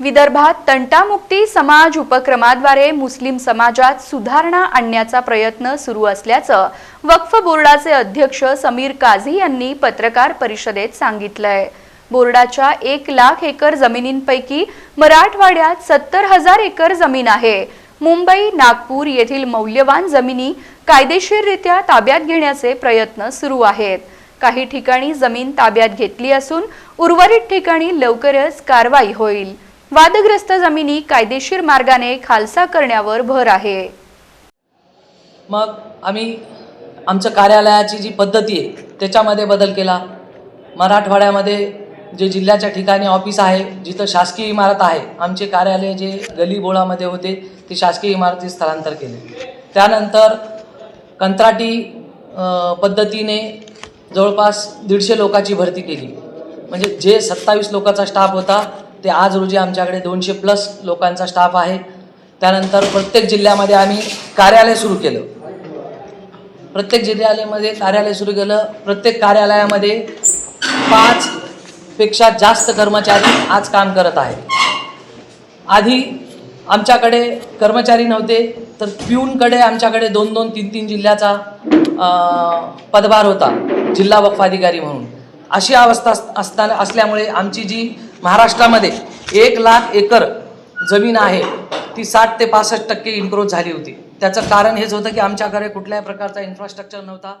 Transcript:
विदर्भात तंटामुक्ती समाज उपक्रमाद्वारे मुस्लिम समाजात सुधारणा आणण्याचा प्रयत्न सुरू असल्याचं वक्फ बोर्डाचे अध्यक्ष समीर काझी यांनी पत्रकार परिषदेत सांगितलंय. बोर्डाच्या एक लाख एकर जमिनींपैकी मराठवाड्यात सत्तर हजार एकर जमीन आहे. मुंबई नागपूर येथील मौल्यवान जमिनी कायदेशीररित्या ताब्यात घेण्याचे प्रयत्न सुरू आहेत. काही ठिकाणी जमीन ताब्यात घेतली असून उर्वरित ठिकाणी लवकरच कारवाई होईल. वादग्रस्त जमिनी कायदेशीर मार्गाने खालसा करण्यावर भर आहे. मग आम्ही आमच्या कार्यालयाची जी पद्धती आहे त्याच्यामध्ये बदल केला. मराठवाड्यामध्ये जे जिल्ह्याच्या ठिकाणी ऑफिस आहे जिथं शासकीय इमारत आहे आमचे कार्यालय जे गलीबोळामध्ये होते ते शासकीय इमारतीत स्थलांतर केले. त्यानंतर कंत्राटी पद्धतीने जवळपास दीडशे लोकांची भरती केली. म्हणजे जे सत्तावीस लोकांचा स्टाफ होता ते आज रोजी आमच्याकडे दोनशे प्लस लोकांचा स्टाफ आहे. त्यानंतर प्रत्येक जिल्ह्यामध्ये आम्ही कार्यालय सुरू केलं. प्रत्येक जिल्ह्यालयामध्ये कार्यालय सुरू केलं. प्रत्येक कार्यालयामध्ये पाच पेक्षा जास्त कर्मचारी आज काम करत आहेत. आधी आमच्याकडे कर्मचारी नव्हते तर पिऊनकडे आमच्याकडे दोन दोन तीन तीन जिल्ह्याचा पदभार होता. जिल्हा वक्फाधिकारी म्हणून. अशी अवस्था असताना असल्यामुळे आमची जी महाराष्ट्रामध्ये एक लाख एकर जमीन आहे ती साठ ते पासष्ट टक्के इन्क्रोच झाली होती. त्याचं कारण हेच होतं की आमच्याकडे कुठल्याही प्रकारचा इन्फ्रास्ट्रक्चर नव्हता.